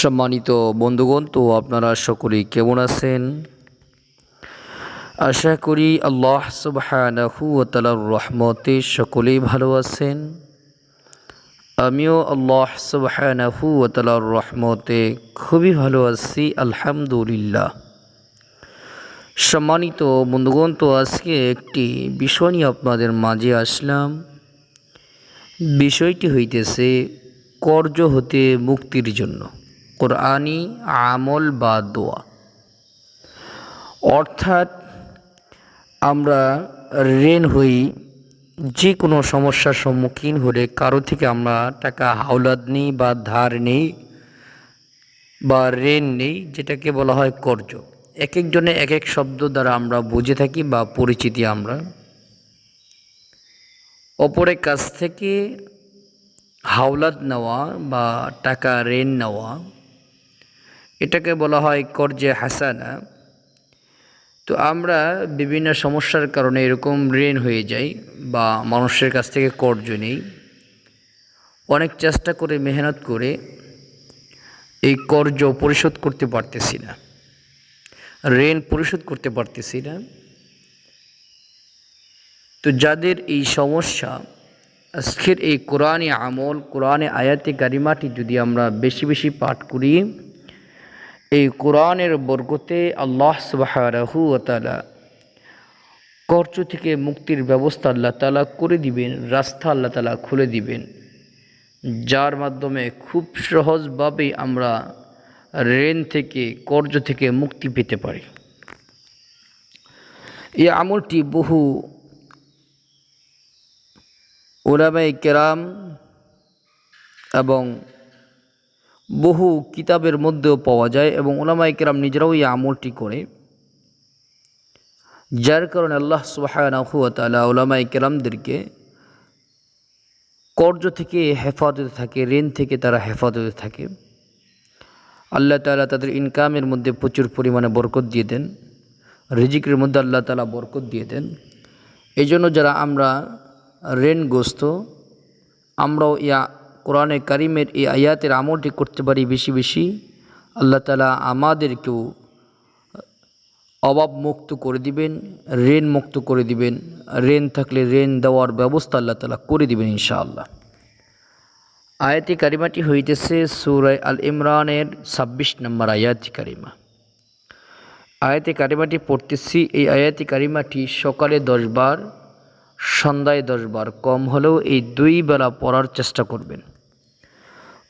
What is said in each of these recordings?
সম্মানিত বন্ধুগণ, তো আপনারা সকলেই কেমন আছেন? আশা করি আল্লাহ সুবহানাহু ওয়া তাআলার রহমতে সকলেই ভালো আছেন। আমিও আল্লাহ সুবহানাহু ওয়া তাআলার রহমতে খুবই ভালো আছি, আলহামদুলিল্লাহ। সম্মানিত বন্ধুগণ, তো আজকে একটি বিষয় নিয়ে আপনাদের মাঝে আসলাম। বিষয়টি হইতেছে কর্য হতে মুক্তির জন্য। কোরআনি আমল বা দোয়া। অর্থাৎ আমরা ঋণ হই যে কোনো সমস্যার সম্মুখীন হলে কারও থেকে আমরা টাকা হাওলাদ নেই বা ধার নেই বা ঋণ নেই, যেটাকে বলা হয় কর্য এক একজনে এক এক শব্দ দ্বারা আমরা বুঝে থাকি বা পরিচিতি আমরা। অপরের কাছ থেকে হাওলাদ নেওয়া বা টাকা ঋণ নেওয়া এটাকে বলা হয় কর্জে হাসানা। তো আমরা বিভিন্ন সমস্যার কারণে এরকম ঋণ হয়ে যাই বা মানুষের কাছ থেকে কর্জ নেই। অনেক চেষ্টা করে, মেহনত করে এই কর্জ পরিশোধ করতে পারতেছি না। ঋণ পরিশোধ করতে পারতেছি না। তো যাদের এই সমস্যা, আজকের এই কোরআনে আমল, কোরআনে আয়াতে গারিমাটি যদি আমরা বেশি বেশি পাঠ করি এই কোরআনের বরকতে আল্লাহ সুবাহু তালা কর্চ থেকে মুক্তির ব্যবস্থা আল্লাহ তালা করে দিবেন, রাস্তা আল্লাহ তালা খুলে দিবেন। যার মাধ্যমে খুব সহজভাবে আমরা ঋণ থেকে, কর্জ থেকে মুক্তি পেতে পারি। এই আমলটি বহু ওলামাই কেরাম এবং বহু কিতাবের মধ্যেও পাওয়া যায় এবং ওলামাই কেরাম নিজেরাও এই আমলটি করে। যার কারণে আল্লাহ সুবাহানহুয়াতালা ওলামাই কেরামদেরকে কর্জ থেকে হেফাজতে থাকে, ঋণ থেকে তারা হেফাজতে থাকে। আল্লাহ তালা তাদের ইনকামের মধ্যে প্রচুর পরিমাণে বরকত দিয়ে দেন, রিজিকের মধ্যে আল্লাহ তালা বরকত দিয়ে দেন। এই জন্য যারা আমরা ঋণগ্রস্ত, আমরাও ইয়া কোরআনে কারিমের এই আয়াতের আমলটি করতে পারি বেশি বেশি, আল্লাহ তালা আমাদেরকেও অভাব মুক্ত করে দিবেন, ঋণ মুক্ত করে দিবেন, ঋণ থাকলে ঋণ দেওয়ার ব্যবস্থা আল্লাহ তালা করে দিবেন ইনশাআল্লাহ। আয়াতি কারিমাটি হইতেছে সুরাই আল ইমরানের ছাব্বিশ নম্বর আয়াতি কারিমা। আয়াতি কারিমাটি পড়তেছি, এই আয়াতি কারিমাটি সকালে দশবার সন্ধ্যায় দশবার কম হলেও এই দুই বেলা পড়ার চেষ্টা করবেন।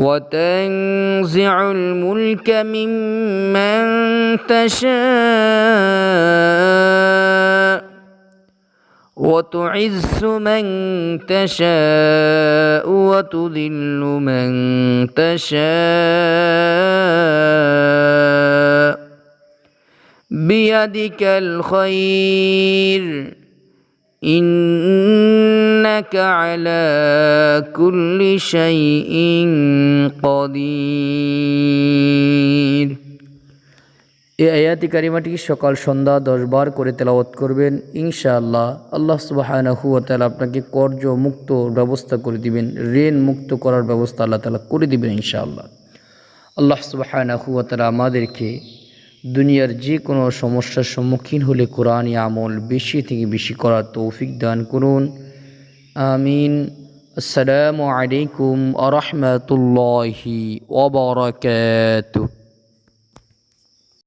وتنزع الملك ممن تشاء وتعز من تشاء وتذل من تشاء. بيدك الخير. إنك على كل شيء قدير এই আয়াতি কারিমাটি সকাল সন্ধ্যা দশবার করে তেলাওয়াত করবেন ইনশাআল্লাহ আল্লাহ সুবাহানাহু তালা আপনাকে কর্জ মুক্ত ব্যবস্থা করে দিবেন ঋণ মুক্ত করার ব্যবস্থা আল্লাহ তালা করে দিবেন ইনশাআল্লাহ আল্লাহ সুবাহানাহু তালা আমাদেরকে দুনিয়ার যে কোনো সমস্যার সম্মুখীন হলে কোরআনী আমল বেশি থেকে বেশি করার তৌফিক দান করুন। আমিন। আসসালামু আলাইকুম আ রহমতুল্লাহি ওবরাকাতুহ